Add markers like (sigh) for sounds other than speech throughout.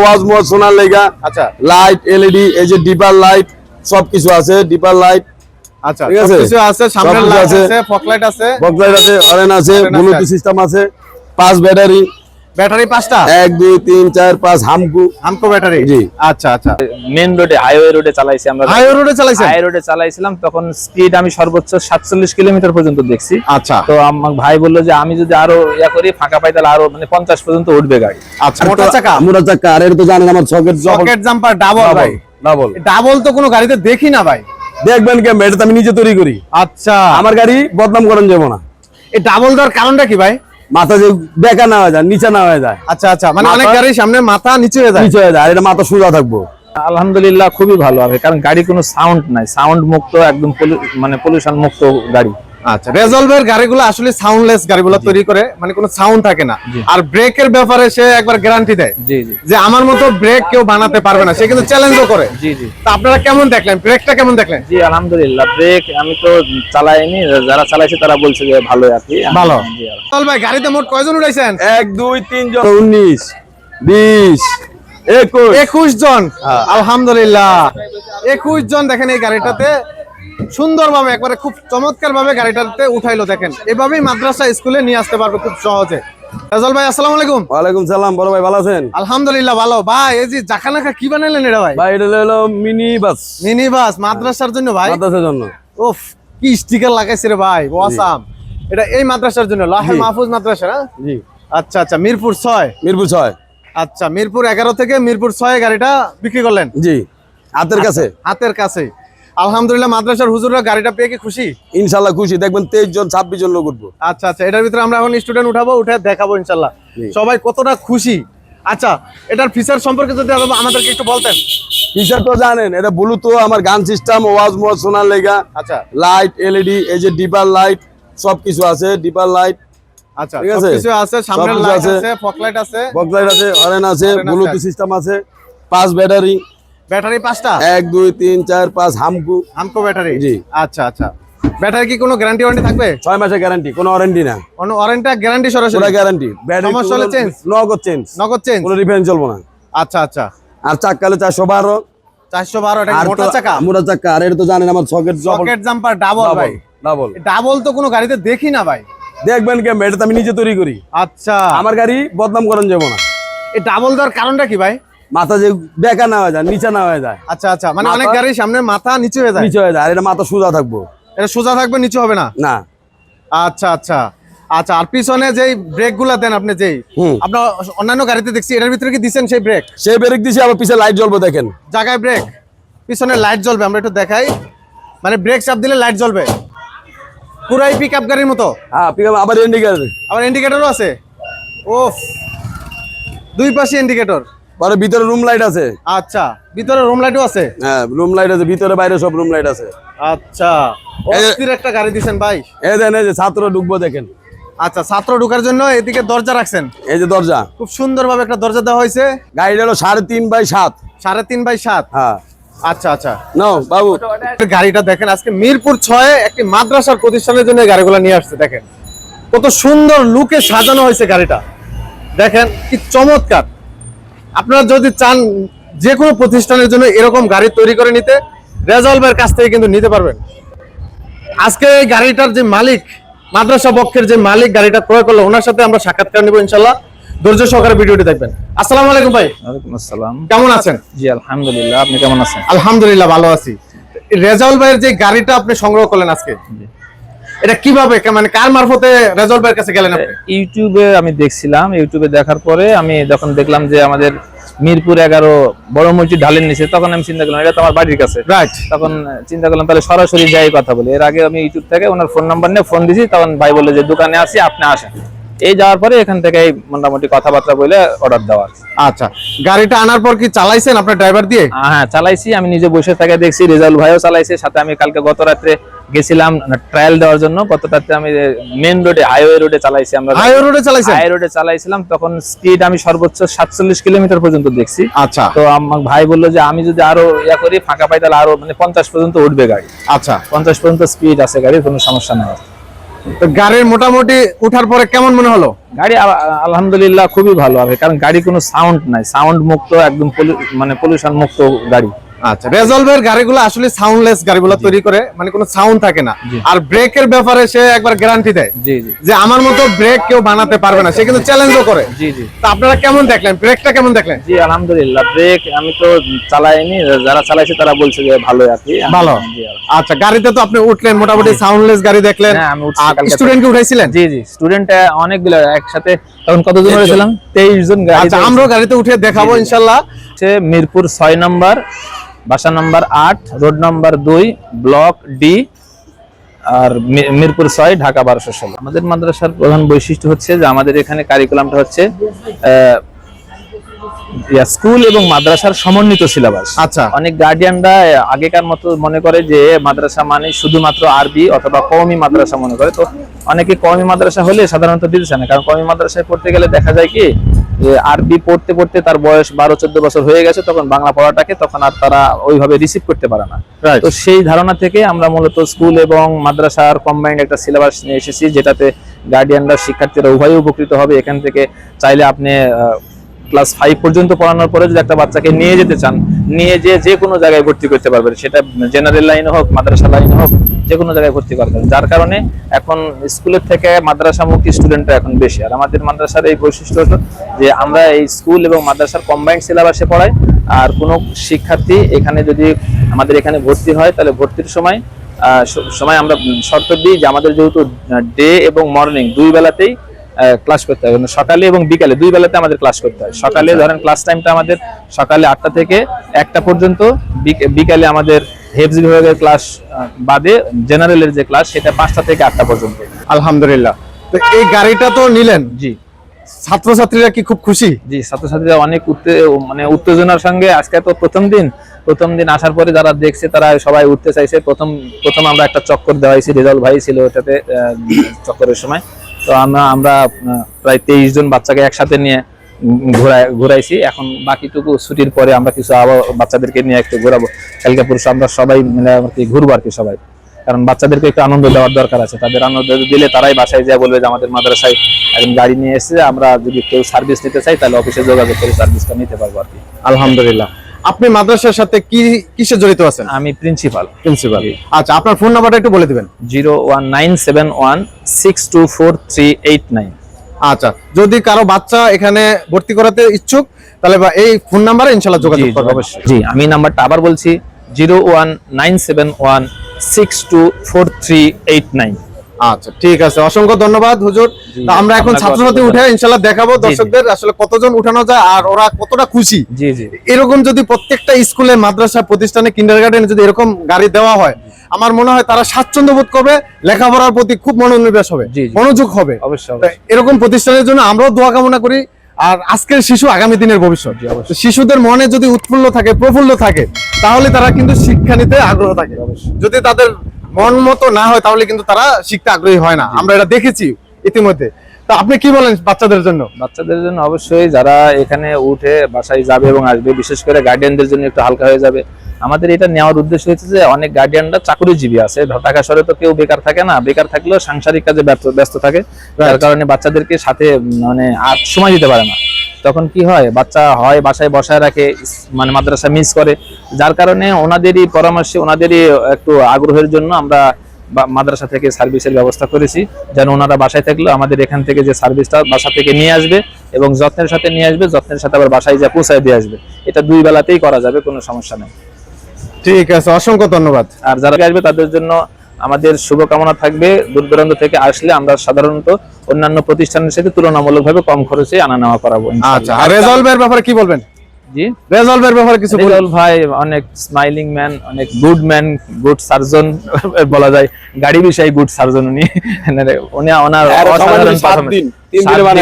ওয়াজ লেগা আচ্ছা light LED এই যে ডিপার লাইট সবকিছু আছে ডিপার লাইট আচ্ছা ঠিক আছে? কিছু আছে সামনে লাইট আছে। ফক লাইট আছে লাইট আছে হরেন আছে আছে। ব্লুটুথ সিস্টেম আছে পাঁচ ব্যাটারি ব্যাটারি পাঁচটা? এক দুই তিন চার পাঁচ হামকু। আমকো ব্যাটারি? জি। আচ্ছা আচ্ছা। মেন রোডে হাইওয়ে রোডে চালাইছি আমরা। হাইওয়ে রোডে চালাইছেন? হাই রোডে চালাইছিলাম তখন স্পিড আমি সর্বোচ্চ সাতচল্লিশ কিলোমিটার পর্যন্ত দেখছি। আচ্ছা। তো আমার ভাই বলল যে আমি যদি আরও ইয়া করি ফাঁকা পাই তাহলে আরও মানে পঞ্চাশ পর্যন্ত উঠবে গাড়ি। আচ্ছা মোটা চাকা? মোটা চাকা আর এটা তো জানেন আমার সকেট সকেট জাম্পার ডাবল ভাই। ডাবল ডাবল তো কোনো গাড়িতে দেখি না ভাই। দেখবেন কেমন? এটা তো আমি নিজে তৈরি করি। আচ্ছা। আমার গাড়ি বদনাম করেন যাব না। এই ডাবল দেওয়ার কারণটা কি ভাই? মাথা যে বেকা না হয়ে যায় নিচে না হয়ে যায়। আচ্ছা আচ্ছা মানে অনেক গাড়ির সামনে মাথা নিচে হয়ে যায়। নিচে হয়ে যায় আর এটা মাথা সোজা থাকব। আলহামদুলিল্লাহ খুবই ভালো হবে কারণ গাড়ি কোনো সাউন্ড নাই সাউন্ড মুক্ত একদম মানে পলিউশন মুক্ত গাড়ি। আচ্ছা রেজলভের গাড়িগুলো আসলে সাউন্ডলেস গাড়িগুলো তৈরি করে মানে কোনো সাউন্ড থাকে না। আর ব্রেকের ব্যাপারে সে একবার গ্যারান্টি দেয় জি জি। যে আমার মতো ব্রেক কেউ বানাতে পারবে না সে কিন্তু চ্যালেঞ্জও করে। জি জি। তা আপনারা কেমন দেখলেন? ব্রেকটা কেমন দেখলেন? জি আলহামদুলিল্লাহ ব্রেক আমি তো চালাইনি যারা চালাইছে তারা বলছে যে ভালো আর কি। ভালো। চল ভাই গাড়িতে মোট কয়জন উঠাইছেন এক দুই তিন জন। উনিশ বিশ একুশ। একুশ জন। হ্যাঁ। আলহামদুলিল্লাহ। একুশ জন দেখেন এই গাড়িটাতে। সুন্দরভাবে একবারে খুব চমৎকার ভাবে গাড়িটাতে উঠাইলো দেখেন। এভাবেই মাদ্রাসা স্কুলে নিয়ে আসতে পারবে খুব সহজে। রাজল ভাই আসসালামু আলাইকুম। ওয়ালাইকুম সালাম বড় ভাই ভালো আছেন? আলহামদুলিল্লাহ ভালো। ভাই এই যে জাখানাখা কি বানাইলেন এটা ভাই? ভাই এটা হলো মিনি বাস মিনি বাস মাদ্রাসার জন্য ভাই? মাদ্রাসার জন্য। উফ কি স্টিকার লাগাইছে রে ভাই ওয়াসাম এটা এই মাদ্রাসার জন্য লাহে। মাহফুজ মাদ্রাসা না? জি। আচ্ছা আচ্ছা মিরপুর ছয়। মিরপুর ছয়। আচ্ছা মিরপুর এগারো থেকে মিরপুর ছয় গাড়িটা বিক্রি করলেন? জি। হাতের কাছে। হাতের কাছে। আলহামদুলিল্লাহ মাদ্রাসার হুজুররা গাড়িটা পেয়ে কি খুশি? ইনশাল্লাহ খুশি। দেখবেন তেইশ জন ছাব্বিশ জন লোক উঠবো। আচ্ছা আচ্ছা এটার ভিতরে আমরা এখন স্টুডেন্ট উঠাবো উঠে দেখাবো ইনশাল্লাহ। সবাই কতটা খুশি? আচ্ছা এটার ফিচার সম্পর্কে যদি আমাদেরকে একটু বলতেন। ফিচার তো জানেন এটা ব্লুটুথ আমার গান সিস্টেম ওয়াজ মোয়াজ শোনার লেগা। আচ্ছা। লাইট এলইডি এই যে ডিপার লাইট সবকিছু আছে ডিপার লাইট আচ্ছা ঠিক আছে? কিছু আছে লাইট আছে। আছে ফক লাইট আছে। লাইট আছে হরেন আছে। ব্লুটুথ সিস্টেম আছে পাঁচ ব্যাটারি ব্যাটারি পাঁচটা? এক দুই তিন চার পাঁচ হামকু। আমকো ব্যাটারি? জি। আচ্ছা আচ্ছা। ব্যাটারি কি কোনো গ্যারান্টি ওয়ারেন্টি থাকবে? ছয় মাসের গ্যারান্টি কোনো ওয়ারেন্টি না। অন্য ওয়ারেন্টিটা গ্যারান্টি পুরো সরাসরি? গ্যারান্টি ব্যাটারি সমস্যা হলে change? নগদ চেঞ্জ নগদ চেঞ্জ কোনো রিফাইন চলবো না। আচ্ছা আচ্ছা। আর চারশো বারো। চারশো বারো এটা মোটা চাকা? মোটা চাক্কা আর এটা তো জানেন আমার সকেট সকেট জাম্পার ডাবল ভাই। ডাবল ডাবল তো কোনো গাড়িতে দেখি না ভাই। দেখবেন কেমন? এটা তো আমি নিজে তৈরি করি। আচ্ছা। আমার গাড়ি বদনাম করেন যাব না। এই ডাবল দেওয়ার কারণটা কি ভাই? মাথা যে বেকা না হয়ে যায় নিচে না হয়ে যায়। আচ্ছা আচ্ছা মানে অনেক গাড়ির সামনে মাথা নিচে হয়ে যায়। নিচে হয়ে যায় আর এটা মাথা সোজা থাকব। এটা সোজা থাকবে নিচে হবে না? না। আচ্ছা আচ্ছা আচ্ছা আর পিছনে যেই ব্রেকগুলা দেন আপনি যেই। আপনার অন্যান্য গাড়িতে দেখছি এটার ভিতরে কি দিচ্ছেন সেই ব্রেক? সেই ব্রেক দিছি আবার পিছনে লাইট জ্বলবো দেখেন। জায়গায় ব্রেক পিছনে লাইট জ্বলবে আমরা একটু দেখাই। মানে ব্রেক চাপ দিলে লাইট জ্বলবে। পুরাই পিক আপ গাড়ির মতো। হ্যাঁ পিক আবার ইন্ডিকেটার আবার ইন্ডিকেটরও আছে। ওফ দুই পাশে ইন্ডিকেটর পরে ভিতরে রুম লাইট আছে। আচ্ছা ভিতরে রুম লাইটও আছে? হ্যাঁ রুম লাইট আছে ভিতরে বাইরে সব রুম লাইট আছে। আচ্ছা অস্থির একটা গাড়ি দিছেন ভাই। এই দেন এই যে ছাত্র ঢুকবো দেখেন। আচ্ছা ছাত্র ঢোকার জন্য এদিকে দরজা রাখছেন? এই যে দরজা। খুব সুন্দরভাবে একটা দরজা দেওয়া হয়েছে। গাড়িটা হলো সাড়ে তিন বাই সাত। সাড়ে তিন বাই সাত? হ্যাঁ। আচ্ছা আচ্ছা। নাও বাবু। গাড়িটা দেখেন আজকে মিরপুর ছয়ে একটি মাদ্রাসার প্রতিষ্ঠানের জন্য গাড়িগুলো নিয়ে আসছে দেখেন। কত সুন্দর লুকে সাজানো হয়েছে গাড়িটা। দেখেন কি চমৎকার। আপনারা যদি চান যে কোনো প্রতিষ্ঠানের জন্য এরকম গাড়ি তৈরি করে নিতে রেজলভের কাছ থেকে কিন্তু নিতে পারবেন। আজকে এই গাড়িটার যে মালিক মাদ্রাসা পক্ষের যে মালিক গাড়িটা ক্রয় করল ওনার সাথে আমরা সাক্ষাৎকার নেব ইনশাল্লাহ ধৈর্য সহকারে ভিডিওটি দেখবেন। আসসালামু আলাইকুম ভাই। ওয়ালাইকুম আসসালাম। কেমন আছেন? জি আলহামদুলিল্লাহ। আপনি কেমন আছেন? আলহামদুলিল্লাহ ভালো আছি। রেজাউল ভাইয়ের যে গাড়িটা আপনি সংগ্রহ করলেন আজকে এটা কীভাবে মানে কার মারফতে রেজাউল ভাইয়ের কাছে গেলেন আপনি? ইউটিউবে আমি দেখছিলাম ইউটিউবে দেখার পরে আমি যখন দেখলাম যে আমাদের মিরপুর এগারো বড় মসজিদ ঢালের নিচে তখন আমি চিন্তা করলাম এটা তো আমার বাড়ির কাছে। রাইট তখন চিন্তা করলাম তাহলে সরাসরি যাই কথা বলি। এর আগে আমি ইউটিউব থেকে ওনার ফোন নাম্বার নিয়ে ফোন দিছি তখন ভাই বলল যে দোকানে আসি আপনি আসেন। এই যাওয়ার পরে এখান থেকে এই মোটামুটি কথাবার্তা বলে অর্ডার দেওয়া। আচ্ছা গাড়িটা আনার পর কি চালাইছেন আপনার ড্রাইভার দিয়ে? হ্যাঁ চালাইছি। আমি নিজে বসে থেকে দেখছি রেজাল্ট ভাইও চালাইছে। সাথে আমি কালকে গত রাত্রে গেছিলাম ট্রায়াল দেওয়ার জন্য। গত রাত্রে আমি মেন রোডে হাইওয়ে রোডে চালাইছি আমরা। হাইওয়ে রোডে চালাইছেন? হাই রোডে চালাইছিলাম। তখন স্পিড আমি সর্বোচ্চ সাতচল্লিশ কিলোমিটার পর্যন্ত দেখছি। আচ্ছা। তো আমার ভাই বলল যে আমি যদি আরও ইয়া করি ফাঁকা পাই তাহলে আরও মানে পঞ্চাশ পর্যন্ত উঠবে গাড়ি। আচ্ছা। পঞ্চাশ পর্যন্ত স্পিড আছে গাড়ির কোনো সমস্যা নেই। তো গাড়ির মোটামুটি উঠার পরে কেমন মনে হলো? গাড়ি আলহামদুলিল্লাহ খুবই ভালো হবে, কারণ গাড়ি কোনো সাউন্ড নাই। সাউন্ড মুক্ত, একদম মানে পলিউশন মুক্ত গাড়ি। আচ্ছা রেজলভের গাড়িগুলো আসলে সাউন্ডলেস গাড়িগুলো তৈরি করে মানে কোনো সাউন্ড থাকে না। আর ব্রেকের ব্যাপারে সে একবার গ্যারান্টি দেয় জি জি। যে আমার মতো ব্রেক কেউ বানাতে পারবে না সে কিন্তু চ্যালেঞ্জও করে। জি জি। তা আপনারা কেমন দেখলেন? ব্রেকটা কেমন দেখলেন? জি আলহামদুলিল্লাহ ব্রেক আমি তো চালাইনি যারা চালাইছে তারা বলছে যে ভালো আর কি। ভালো। আচ্ছা গাড়িতে তো আপনি উঠলেন মোটামুটি সাউন্ডলেস গাড়ি দেখলেন। হ্যাঁ, আর স্টুডেন্টকে উঠাইছিলেন? জি জি স্টুডেন্ট অনেকগুলো একসাথে তখন কতজন হয়েছিলাম তেইশ জন আচ্ছা আমরাও গাড়িতে উঠে দেখাবো ইনশাল্লাহ। মিরপুর ছয় নম্বর বাসা নম্বর আট রোড নম্বর দুই ব্লক ডি আর মিরপুর ছয় ঢাকা বারোশো ষোলো। আমাদের মাদ্রাসার প্রধান বৈশিষ্ট্য হচ্ছে যে আমাদের এখানে কারিকুলামটা হচ্ছে স্কুল এবং মাদ্রাসার সমন্বিত সিলেবাস আচ্ছা। অনেক গার্ডিয়ানরা আগেকার মতো মনে করে যে মাদ্রাসা মানে শুধুমাত্র আরবি অথবা কওমি মাদ্রাসা মনে করে। তো অনেকে কওমি মাদ্রাসা হলে সাধারণত দিতেছে না কারণ কওমি মাদ্রাসায় পড়তে গেলে দেখা যায় কি আরবি পড়তে পড়তে তার বয়স বারো চোদ্দ বছর হয়ে গেছে তখন বাংলা পড়াটাকে তখন আর তারা ওইভাবে রিসিভ করতে পারে না. তো সেই ধারণা থেকে আমরা মূলত স্কুল এবং মাদ্রাসার কম্বাইন্ড একটা সিলেবাস নিয়ে এসেছি যেটাতে গার্ডিয়ানরা শিক্ষার্থীরা উভয়ই উপকৃত হবে এখান থেকে চাইলে আপনি ক্লাস ফাইভ পর্যন্ত পড়ানোর পরে যদি একটা বাচ্চাকে নিয়ে যেতে চান নিয়ে যে যে কোনো জায়গায় ভর্তি করতে পারবেন। সেটা জেনারেল লাইনে হোক, মাদ্রাসা লাইনে হোক, যে কোনো জায়গায় ভর্তি পারবেন যার কারণে এখন স্কুলের থেকে মাদ্রাসামুখী স্টুডেন্টরা এখন বেশি। আর আমাদের মাদ্রাসার এই বৈশিষ্ট্য হলো যে আমরা এই স্কুল এবং মাদ্রাসার কম্বাইন্ড সিলেবাসে পড়াই। আর কোনো শিক্ষার্থী এখানে যদি আমাদের এখানে ভর্তি হয়, তাহলে ভর্তির সময় সময় আমরা শর্ত দিই যে আমাদের যেহেতু ডে এবং মর্নিং দুই বেলাতেই ক্লাস করতে হয়। সকালে এবং বিকালে দুই বেলাতে আমাদের ক্লাস করতে হয়। সকালে ধরেন ক্লাস টাইমটা আমাদের সকালে আটটা থেকে একটা পর্যন্ত বিক- বিকালে আমাদের হেফজ বিভাগের ক্লাস বাদে জেনারেলের যে ক্লাস সেটা পাঁচটা থেকে আটটা পর্যন্ত। আলহামদুলিল্লাহ। তো এই গাড়িটা তো নিলেন? জি। ছাত্রছাত্রীরা কি খুব খুশি? জি ছাত্রছাত্রীরা অনেক উত্তে মানে উত্তেজনার সঙ্গে আজকে তো প্রথম দিন প্রথম দিন আসার পরে যারা দেখছে তারা সবাই উঠতে চাইছে। প্রথম প্রথম আমরা একটা চক্কর দেওয়াইছি রেজাল্ট ভাই ছিল ওটাতে চক্করের সময়। তো আমরা আমরা প্রায় তেইশ জন বাচ্চাকে একসাথে নিয়ে ঘোরাই ঘোরাইছি। এখন বাকিটুকু ছুটির পরে আমরা কিছু আবার বাচ্চাদেরকে নিয়ে একটু ঘোরাবো। কালকে পুরুষ আমরা সবাই মিলে আর কি ঘুরবো আর কি সবাই। কারণ বাচ্চাদেরকে একটু আনন্দ দেওয়ার দরকার আছে। তাদের আনন্দ দিলে তারাই বাসায় যায় বলবে যে আমাদের মাদ্রাসায় একজন গাড়ি নিয়ে এসে আমরা যদি কেউ সার্ভিস নিতে চাই, তাহলে অফিসে যোগাযোগ করে সার্ভিসটা নিতে পারব আর কি। আলহামদুলিল্লাহ। আপনি মাদ্রাসার সাথে কি কিসে জড়িত আছেন? আমি প্রিন্সিপাল। প্রিন্সিপাল। আচ্ছা আপনার ফোন নাম্বারটা একটু বলে দিবেন। Zero one nine seven one six two four three eight nine. আচ্ছা যদি কারও বাচ্চা এখানে ভর্তি করাতে ইচ্ছুক তাহলে এই ফোন নাম্বারে ইনশাল্লাহ যোগাযোগ করবে অবশ্যই। জি আমি নাম্বারটা আবার বলছি zero one nine seven one six two four three eight nine. আচ্ছা ঠিক আছে। অসংখ্য ধন্যবাদ হুজুর। আমরা এখন ছাত্রছাত্রী উঠে ইনশাল্লাহ দেখাবো। দর্শকদের আসলে কতজন উঠানো যায় আর ওরা কতটা খুশি? জি জি। এরকম যদি প্রত্যেকটা স্কুলে মাদ্রাসা প্রতিষ্ঠানে কিন্ডারগার্ডেনে যদি এরকম গাড়ি দেওয়া হয় আমার মনে হয় তারা স্বাচ্ছন্দ্য বোধ করবে লেখাপড়ার প্রতি খুব মনোনিবেশ হবে। মনোযোগ হবে। অবশ্যই এরকম প্রতিষ্ঠানের জন্য আমরাও দোয়া কামনা করি। আর আজকের শিশু আগামী দিনের ভবিষ্যৎ। শিশুদের মনে যদি উৎফুল্ল থাকে প্রফুল্ল থাকে তাহলে তারা কিন্তু শিক্ষা নিতে আগ্রহ থাকে। যদি তাদের মন মতো না হয় তাহলে কিন্তু তারা শিখতে আগ্রহী হয় না। আমরা এটা দেখেছি ইতিমধ্যে। তা আপনি কি বলেন বাচ্চাদের জন্য? বাচ্চাদের জন্য অবশ্যই যারা এখানে উঠে বাসায় যাবে এবং আসবে বিশেষ করে গার্ডিয়ানদের জন্য একটু হালকা হয়ে যাবে। আমাদের এটা নেওয়ার উদ্দেশ্য হচ্ছে যে অনেক গার্ডিয়ানরা চাকরিজীবী আছে। ঢাকা শহরে তো কেউ বেকার থাকে না। বেকার থাকলেও সাংসারিক কাজে ব্যস্ত- থাকে। যার কারণে বাচ্চাদেরকে সাথে মানে আর সময় দিতে পারে না। তখন কি হয়? বাচ্চা হয় বাসায় বসায় রাখে মানে মাদ্রাসা মিস করে। যার কারণে ওনাদেরই পরামর্শে ওনাদেরই একটু আগ্রহের জন্য আমরা মাদ্রাসা থেকে সার্ভিসের ব্যবস্থা করেছি। যেন ওনারা বাসায় থাকলে আমাদের এখান থেকে যে সার্ভিসটা বাসা থেকে নিয়ে আসবে এবং যত্নের সাথে নিয়ে আসবে যত্নের সাথে আবার বাসায় যা পৌঁছায় দিয়ে আসবে। এটা দুই বেলাতেই করা যাবে কোনো সমস্যা নেই। ঠিক আছে অসংখ্য ধন্যবাদ। আর যারা আসবে তাদের জন্য আমাদের শুভকামনা থাকবে। দূর দূরান্ত থেকে আসলে আমরা সাধারণত অন্যান্য প্রতিষ্ঠানের সাথে তুলনামূলকভাবে কম খরচে আনা নেওয়া করাবো আচ্ছা আর রেজলভের ব্যাপারে কি বলবেন? জি? রেজলভের ব্যাপারে কিছু বলুন। ভাই অনেক স্মাইলিং ম্যান অনেক গুড ম্যান গুড সার্জন বলা যায়। গাড়ি বিষয়ে গুড সার্জন উনি। (laughs) উনি ওনার অসাধারণ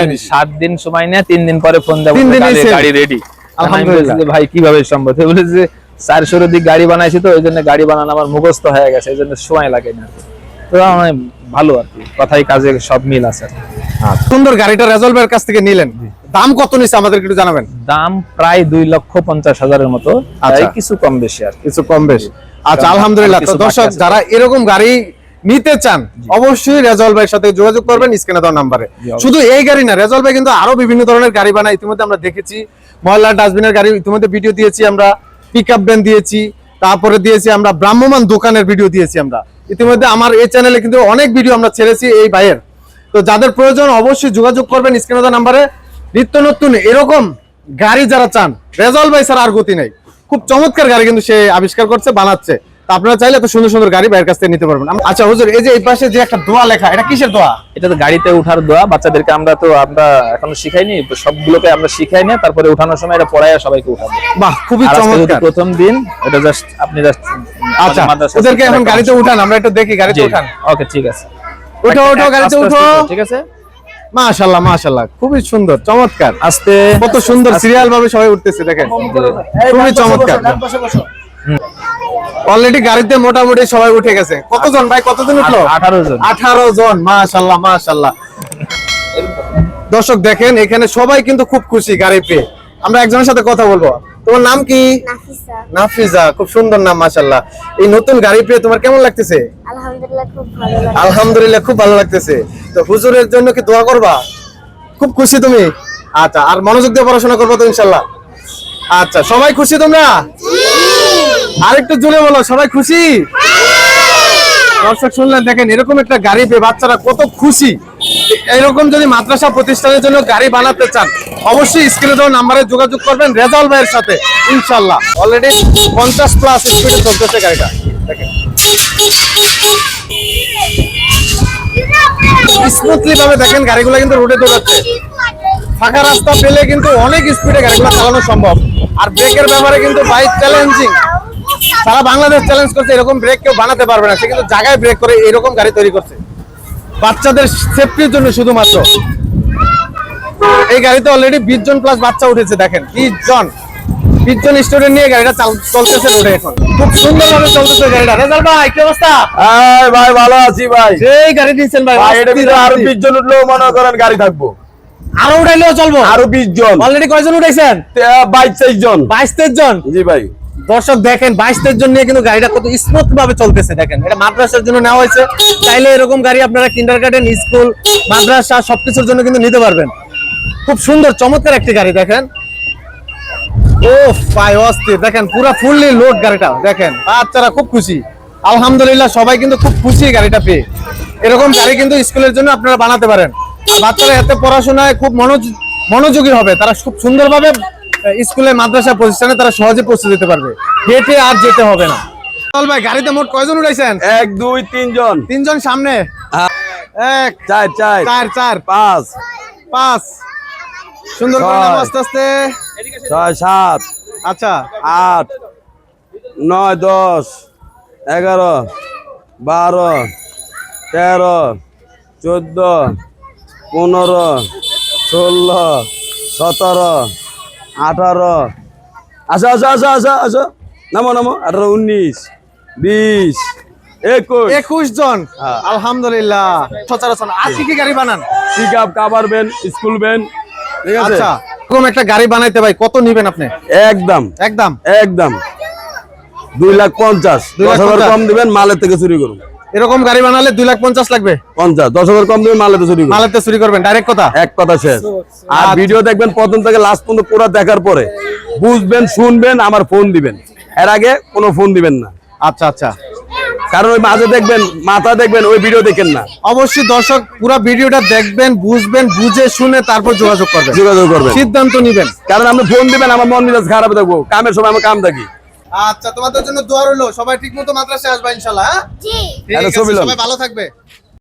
নেই, সাত দিন, সময় নেয় তিন দিন পরে ফোন দেবো। গাড়ি- রেডি আলহামদুলিল্লাহ। ভাই কীভাবে সম্ভব? তো বলে যে চারশোর দিক গাড়ি বানাইছি তো ওই জন্য গাড়ি বানানো আমার মুখস্থ হয়ে গেছে এই জন্য সময় লাগে না। তো আমার ভালো আর কি কথাই কাজে সব মিল আছে সুন্দর গাড়িটা রেজলভের কাছ থেকে নিলেন। দাম কত নিচ্ছে আমাদের একটু জানাবেন? দাম প্রায় দুই লক্ষ পঞ্চাশ হাজারের মতো আচ্ছা। কিছু কম বেশি আর কিছু কম বেশ। আচ্ছা আলহামদুলিল্লাহ। তো দর্শক যারা এরকম গাড়ি নিতে চান অবশ্যই রেজল ভাইয়ের সাথে যোগাযোগ করবেন স্ক্রিনে দেওয়া নাম্বারে। শুধু এই গাড়ি না রেজল ভাই কিন্তু আরও বিভিন্ন ধরনের গাড়ি বানায়। ইতিমধ্যে আমরা দেখেছি ময়লা ডাস্টবিনের গাড়ি ইতিমধ্যে ভিডিও দিয়েছি আমরা। পিক আপ ভ্যান দিয়েছি, তারপরে দিয়েছি আমরা ব্রাহ্মমান দোকানের ভিডিও দিয়েছি আমরা। ইতিমধ্যে আমার এই চ্যানেলে কিন্তু অনেক ভিডিও আমরা ছেড়েছি এই ভাইয়ের। তো যাদের প্রয়োজন অবশ্যই যোগাযোগ করবেন স্ক্রিনে নাম্বারে নিত্য নতুন এরকম গাড়ি যারা চান, রেজল ভাই স্যার আর গতি নেই। খুব চমৎকার গাড়ি কিন্তু সে আবিষ্কার করছে, বানাচ্ছে। আপনারা চাইলে এত সুন্দর সুন্দর গাড়ি ভাইয়ের কাছ থেকে নিতে পারবেন। আচ্ছা হুজুর এই যে এই পাশে যে একটা দোয়া লেখা এটা কিসের দোয়া? এটা তো গাড়িতে উঠার দোয়া বাচ্চাদেরকে আমরা তো আমরা এখনও শিখাইনি সবগুলোকে আমরা শিখাই নিয়ে তারপরে উঠানোর সময় এটা পড়ায় সবাইকে উঠাবো। বাহ খুবই চমৎকার। প্রথম দিন এটা জাস্ট আপনি জাস্ট আচ্ছা ওদেরকে এখন গাড়িতে উঠান আমরা একটু দেখি গাড়িতে উঠান। ওকে ঠিক আছে। উঠো উঠো গাড়িতে উঠো। ঠিক আছে? মাশাআল্লাহ মাশাআল্লাহ খুবই সুন্দর চমৎকার। আস্তে কত সুন্দর সিরিয়াল ভাবে সবাই উঠতেছে দেখেন। খুবই চমৎকার। অলরেডি গাড়িতে মোটামুটি সবাই উঠে গেছে। কতজন ভাই? কতজন উঠল? আঠারো জন। আঠারো জন মাশাল্লাহ মাশাল্লাহ। দর্শক দেখেন এখানে সবাই কিন্তু খুব খুশি গাড়ি পেয়ে। আমরা একজনের সাথে কথা বলব। তোমার নাম কি? নাফিজা খুব সুন্দর নাম মাশাল্লাহ। এই নতুন গাড়ি পেয়ে তোমার কেমন লাগতেছে? আলহামদুলিল্লাহ খুব ভালো আলহামদুলিল্লাহ খুব ভালো লাগতেছে। তো হুজুরের জন্য কি দোয়া করবা? খুব খুশি তুমি? আচ্ছা আর মনোযোগ দিয়ে পড়াশোনা করব তো ইনশাল্লাহ। আচ্ছা সবাই খুশি তোমরা? আরেকটু জোরে বলো, সবাই খুশি? দর্শক শুনলেন, দেখেন, এরকম একটা গাড়ি পেয়ে বাচ্চারা কত খুশি। এরকম যদি মাদ্রাসা প্রতিষ্ঠানের জন্য গাড়ি বানাতে চান, অবশ্যই স্ক্রিনে দেওয়া নাম্বারে যোগাযোগ করবেন রেজাল ভাইয়ের সাথে, ইনশাল্লাহ। অলরেডি পঞ্চাশ প্লাস স্পিডে চলতেছে গাড়িটা। দেখেন। স্মুথলি ভাবে দেখেন, গাড়িগুলো কিন্তু রোডে দৌড়াচ্ছে। ফাঁকা রাস্তা পেলে কিন্তু অনেক স্পিডে গাড়িগুলো চালানো সম্ভব। আর ব্রেকের ব্যাপারে কিন্তু বাইক চ্যালেঞ্জিং সারা বাংলাদেশ চ্যালেঞ্জ করছে এরকম ব্রেক কেউ বানাতে পারবে না। সে কিন্তু জায়গায় ব্রেক করে এরকম গাড়ি তৈরি করছে। বাচ্চাদের সেফটির জন্য শুধুমাত্র। এই গাড়িতে অলরেডি বিশ জন প্লাস বাচ্চা উঠেছে দেখেন। বিশ জন। বিশ জন স্টুডেন্ট নিয়ে গাড়িটা চলতেছে রোডে এখন। খুব সুন্দর ভাবে চলতেছে গাড়িটা। রেজাল ভাই কি অবস্থা? ভাই ভালো আছি ভাই। সেই গাড়ি দিয়েছেন ভাই ভাই এটার আরও বিশ জন উঠলেও মনে করেন গাড়ি থাকব। আরও উঠাইলেও চলবো? আরও বিশ জন। অলরেডি কয়জন উঠাইছেন? বাইশ তেইশ জন। বাইশ তেইশ জন? জি ভাই। দর্শক দেখেন বাইশ জন্য কিন্তু গাড়িটা কত স্মুথ ভাবে চলতেছে দেখেন। এটা মাদ্রাসার জন্য নেওয়া হয়েছে। চাইলে এরকম গাড়ি আপনারা কিন্ডার গার্ডেন স্কুল, মাদ্রাসা সবকিছুর জন্য কিন্তু নিতে পারবেন। খুব সুন্দর, চমৎকার একটি গাড়ি দেখেন। ও পাই অস্থির। দেখেন, পুরো ফুললি লোড গাড়িটা, দেখেন। বাচ্চারা খুব খুশি। আলহামদুলিল্লাহ, সবাই কিন্তু খুব খুশি গাড়িটা পেয়ে। এরকম গাড়ি কিন্তু স্কুলের জন্য আপনারা বানাতে পারেন। আর বাচ্চারা এতে পড়াশোনায় খুব মনোযোগী হবে। তারা খুব সুন্দরভাবে স্কুলে মাদ্রাসা প্রতিষ্ঠানে তারা সহজে পৌঁছে যেতে পারবে। হেঁটে আর যেতে হবে না। চল ভাই গাড়িতে মোট কয়জন উঠাইছেন এক দুই তিন জন তিনজন সামনে? এক চার চার। চার চার। পাঁচ। পাঁচ। সুন্দর করে নামো আস্তে আস্তে। ছয় সাত। আচ্ছা। আট। নয় দশ। এগারো। বারো। তেরো। চোদ্দ। পনেরো। ষোলো। সতেরো। আঠারো। আসো আসো আসো আসো আসো। নামো নামো। আঠারো উনিশ বিশ একুশ। একুশ জন। হ্যাঁ। আলহামদুলিল্লাহ। সচরাচর কি গাড়ি বানান? Pick up cover van school van ঠিক আছে? আচ্ছা। এরকম একটা গাড়ি বানাইতে ভাই কত নিবেন আপনি? একদম। একদম? একদম। দুই লাখ পঞ্চাশ। দশ হাজার কম দিবেন মালের থেকে চুরি করুন। এরকম গাড়ি বানালে দুই লাখ পঞ্চাশ লাগবে। পঞ্চাশ দশ হাজার কম দিবেন মালের থেকে চুরি মালেতে চুরি করবেন ডাইরেক্ট কথা। এক কথা শেষ। আর। ভিডিও দেখবেন প্রথম থেকে লাস্ট পর্যন্ত পুরো দেখার পরে। বুঝবেন শুনবেন আমার ফোন দিবেন। এর আগে কোনো ফোন দিবেন না। আচ্ছা আচ্ছা। কারণ ওই মাঝে দেখবেন মাথা দেখবেন ওই ভিডিও দেখেন না। অবশ্যই দর্শক পুরো ভিডিওটা দেখবেন বুঝবেন বুঝে শুনে তারপর যোগাযোগ করবেন। যোগাযোগ করবেন। সিদ্ধান্ত নিবেন। কারণ আপনি ফোন দিবেন আমার মন মেজাজ খারাপ থাকব। কামের সময় আমার কাম থাকি। আচ্ছা তোমাদের জন্য দোয়া রইল। সবাই ঠিক মতো মাদ্রাসায় আসবা ইনশাল্লাহ হ্যাঁ? জি। ঠিক আছে, সবাই ভালো থাকবে।